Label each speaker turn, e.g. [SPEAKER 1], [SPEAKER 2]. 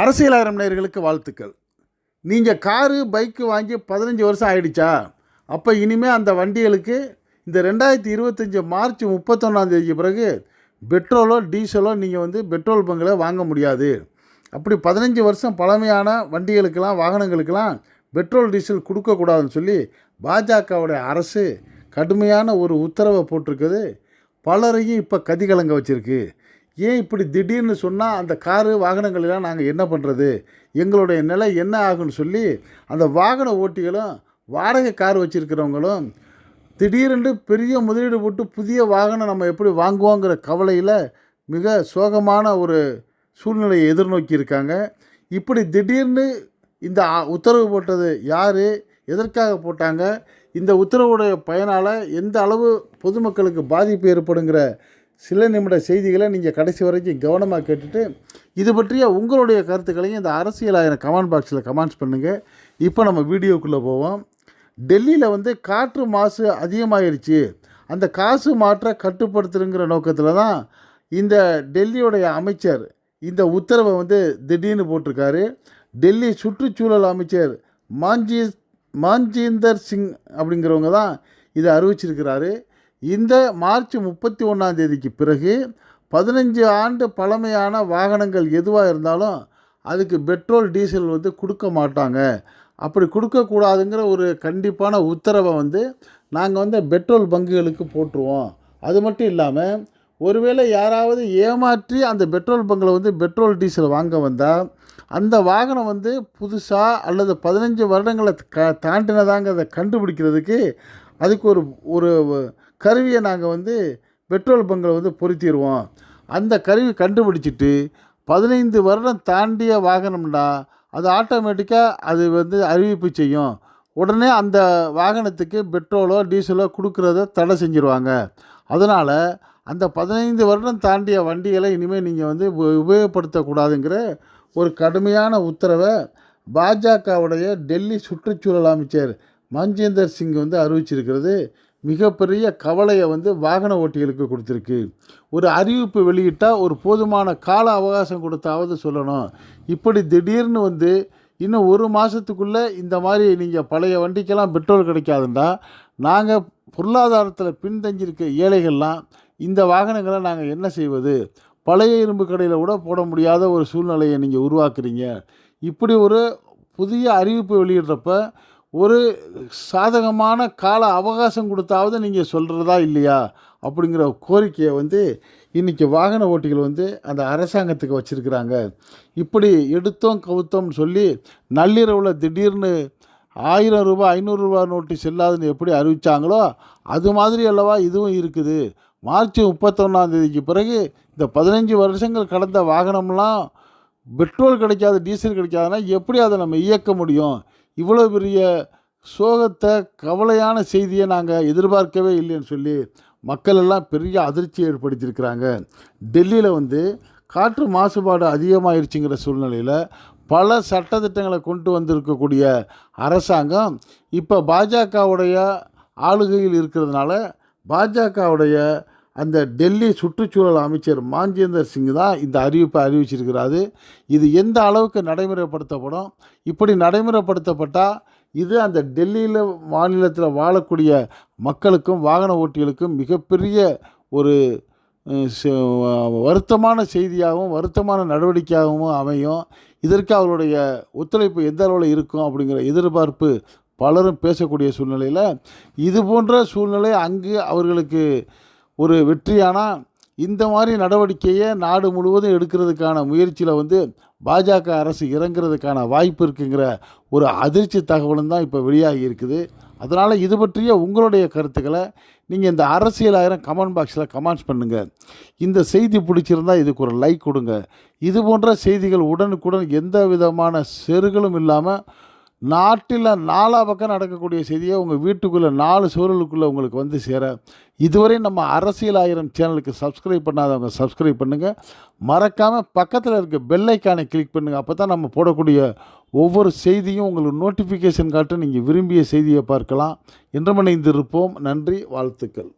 [SPEAKER 1] அரசியலாயிரம் நேயர்களுக்கு வாழ்த்துக்கள். நீங்கள் காரு பைக்கு வாங்கி பதினஞ்சு வருஷம் ஆயிடுச்சா? அப்போ இனிமேல் அந்த வண்டிகளுக்கு இந்த ரெண்டாயிரத்தி இருபத்தஞ்சி மார்ச் முப்பத்தொன்னாந்தேதிக்கு பிறகு பெட்ரோலோ டீசலோ நீங்கள் வந்து பெட்ரோல் பங்கில் வாங்க முடியாது. அப்படி பதினஞ்சு வருஷம் பழமையான வண்டிகளுக்கெல்லாம் வாகனங்களுக்கெல்லாம் பெட்ரோல் டீசல் கொடுக்கக்கூடாதுன்னு சொல்லி பாஜகவுடைய அரசு கடுமையான ஒரு உத்தரவை போட்டிருக்குது. பலரையும் இப்போ கதிகலங்க வச்சுருக்கு. ஏன் இப்படி திடீர்னு சொன்னால் அந்த காரு வாகனங்களெல்லாம் நாங்கள் என்ன பண்ணுறது எங்களுடைய நிலை என்ன ஆகும்னு சொல்லி அந்த வாகன ஓட்டிகளும் வாடகை கார் வச்சுருக்கிறவங்களும் திடீரென்று பெரிய முதலீடு போட்டு புதிய வாகனம் நம்ம எப்படி வாங்குவோங்கிற கவலையில் மிக சோகமான ஒரு சூழ்நிலையை எதிர்நோக்கி இருக்காங்க. இப்படி திடீர்னு இந்த உத்தரவு போட்டது யார்? எதற்காக போட்டாங்க? இந்த உத்தரவுடைய பயனால் எந்த அளவு பொதுமக்களுக்கு பாதிப்பு ஏற்படுங்கிற சில நிமிட செய்திகளை நீங்கள் கடைசி வரைக்கும் கவனமாக கேட்டுட்டு இது பற்றிய உங்களுடைய கருத்துக்களையும் இந்த அரசியலாயிரம் கமெண்ட் பாக்ஸில் கமெண்ட்ஸ் பண்ணுங்கள் இப்போ நம்ம வீடியோக்குள்ளே போவோம். டெல்லியில் வந்து காற்று மாசு அதிகமாகிருச்சு அந்த காசு மாற்ற கட்டுப்படுத்துறங்கிற நோக்கத்தில் தான் இந்த டெல்லியுடைய அமைச்சர் இந்த உத்தரவை வந்து திடீர்னு போட்டிருக்காரு. டெல்லி சுற்றுச்சூழல் அமைச்சர் மாஞ்சி மாஞ்சீந்தர் சிங் அப்படிங்கிறவங்க தான் இதை அறிவிச்சிருக்கிறாரு. இந்த மார்ச் முப்பத்தி ஒன்றாம் தேதிக்கு பிறகு பதினஞ்சு ஆண்டு பழமையான வாகனங்கள் எதுவாக இருந்தாலும் அதுக்கு பெட்ரோல் டீசல் வந்து கொடுக்க மாட்டாங்க. அப்படி கொடுக்கக்கூடாதுங்கிற ஒரு கண்டிப்பான உத்தரவை வந்து நாங்கள் வந்து பெட்ரோல் பங்குகளுக்கு போட்டுருவோம். அது மட்டும் இல்லாமல் ஒருவேளை யாராவது ஏமாற்றி அந்த பெட்ரோல் பங்கில் வந்து பெட்ரோல் டீசல் வாங்க வந்தால் அந்த வாகனம் வந்து புதுசாக அல்லது பதினஞ்சு வருடங்களை க தாண்டினதாங்கிறத கண்டுபிடிக்கிறதுக்கு அதுக்கு ஒரு ஒரு கருவியை நாங்கள் வந்து பெட்ரோல் பங்கில் வந்து பொருத்திடுவோம். அந்த கருவி கண்டுபிடிச்சிட்டு பதினைந்து வருடம் தாண்டிய வாகனம்னா அது ஆட்டோமேட்டிக்காக அது வந்து அறிவிப்பு செய்யும். உடனே அந்த வாகனத்துக்கு பெட்ரோலோ டீசலோ கொடுக்குறத தடை செஞ்சுருவாங்க. அதனால் அந்த பதினைந்து வருடம் தாண்டிய வண்டிகளை இனிமேல் நீங்கள் வந்து உபயோகப்படுத்தக்கூடாதுங்கிற ஒரு கடுமையான உத்தரவை பாஜகவுடைய டெல்லி சுற்றுச்சூழல் அமைச்சர் மஞ்சேந்தர் சிங் வந்து அறிவிச்சிருக்கிறது. மிகப்பெரிய கவலையை வந்து வாகன ஓட்டிகளுக்கு கொடுத்துருக்கு. ஒரு அறிவிப்பு வெளியிட்டால் ஒரு போதுமான கால அவகாசம் கொடுத்தாவது சொல்லணும். இப்படி திடீர்னு வந்து இன்னும் ஒரு மாதத்துக்குள்ளே இந்த மாதிரி நீங்கள் பழைய வண்டிக்கெல்லாம் பெட்ரோல் கிடைக்காதுண்டா. நாங்கள் பொருளாதாரத்தில் பின்தங்கியிருக்க ஏழைகள்லாம் இந்த வாகனங்களை நாங்கள் என்ன செய்வது? பழைய இரும்பு கடையில் கூட போட முடியாத ஒரு சூழ்நிலையை நீங்கள் உருவாக்குறீங்க. இப்படி ஒரு புதிய அறிவிப்பு வெளியிடுறப்ப ஒரு சாதகமான கால அவகாசம் கொடுத்தாவது நீங்கள் சொல்கிறதா இல்லையா? அப்படிங்கிற கோரிக்கையை வந்து இன்றைக்கி வாகன ஓட்டிகள் வந்து அந்த அரசாங்கத்துக்கு வச்சுருக்கிறாங்க. இப்படி எடுத்தோம் கவுத்தோம்னு சொல்லி நள்ளிரவில் திடீர்னு ஆயிரம் ரூபாய் ஐநூறுரூவா நோட்டு செல்லாதுன்னு எப்படி அறிவிச்சாங்களோ அது மாதிரி அல்லவா இதுவும் இருக்குது. மார்ச் முப்பத்தொன்னாந்தேதிக்கு பிறகு இந்த பதினஞ்சு வருஷங்கள் கடந்த வாகனம்லாம் பெட்ரோல் கிடைக்காது டீசல் கிடைக்காதுன்னா எப்படி அதை நம்ம இயக்க முடியும்? இவ்வளோ பெரிய சோகத்தை கவலையான செய்தியை நாங்கள் எதிர்பார்க்கவே இல்லைன்னு சொல்லி மக்கள் எல்லாம் பெரிய அதிர்ச்சி ஏற்படுத்தியிருக்கிறாங்க. டெல்லியில் வந்து காற்று மாசுபாடு அதிகமாயிருச்சுங்கிற சூழ்நிலையில் பல சட்டத்திட்டங்களை கொண்டு வந்திருக்கக்கூடிய அரசாங்கம் இப்போ பாஜகவுடைய ஆளுகையில் இருக்கிறதுனால பாஜகவுடைய அந்த டெல்லி சுற்றுச்சூழல் அமைச்சர் மாஞ்சேந்தர் சிங் தான் இந்த அறிவிப்பை அறிவிச்சிருக்கிறாரு. இது எந்த அளவுக்கு நடைமுறைப்படுத்தப்படும்? இப்படி நடைமுறைப்படுத்தப்பட்டால் இது அந்த டெல்லியில் மாநிலத்தில் வாழக்கூடிய மக்களுக்கும் வாகன ஓட்டிகளுக்கும் மிகப்பெரிய ஒரு ச- வருத்தமான செய்தியாகவும் வருத்தமான நடவடிக்கையாகவும் அமையும். இதற்கு அவருடைய ஒத்துழைப்பு எந்த அளவில் இருக்கும் அப்படிங்கிற எதிர்பார்ப்பு பலரும் பேசக்கூடிய சூழ்நிலையில் இது போன்ற சூழ்நிலை அங்கு அவர்களுக்கு ஒரு வெற்றியானால் இந்த மாதிரி நடவடிக்கையை நாடு முழுவதும் எடுக்கிறதுக்கான முயற்சியில் வந்து பாஜக அரசு இறங்குறதுக்கான வாய்ப்பு இருக்குங்கிற ஒரு அதிர்ச்சி தகவலும் தான் இப்போ வெளியாகி இருக்குது. அதனால் இது பற்றிய உங்களுடைய கருத்துக்களை நீங்கள் இந்த அரசியலாயிரம் கமெண்ட் பாக்ஸில் கமெண்ட்ஸ் பண்ணுங்கள் இந்த செய்தி பிடிச்சிருந்தா இதுக்கு ஒரு லைக் கொடுங்க. இது போன்ற செய்திகள் உடனுக்குடன் எந்த விதமான செருகளும் இல்லாமல் நாட்டில் நாலா பக்கம் நடக்கக்கூடிய செய்தியை உங்கள் வீட்டுக்குள்ளே நாலு சூழலுக்குள்ளே உங்களுக்கு வந்து சேர இதுவரை நம்ம அரசியல் ஆயிரம் சேனலுக்கு சப்ஸ்கிரைப் பண்ணாதவங்க சப்ஸ்கிரைப் பண்ணுங்கள் மறக்காமல் பக்கத்தில் இருக்க பெல்லைக்கானை கிளிக் பண்ணுங்கள் அப்போ தான் நம்ம போடக்கூடிய ஒவ்வொரு செய்தியும் உங்களுக்கு நோட்டிஃபிகேஷன் காட்டும் நீங்கள் விரும்பிய செய்தியை பார்க்கலாம். என்றுமணிந்திருப்போம் நன்றி வாழ்த்துக்கள்.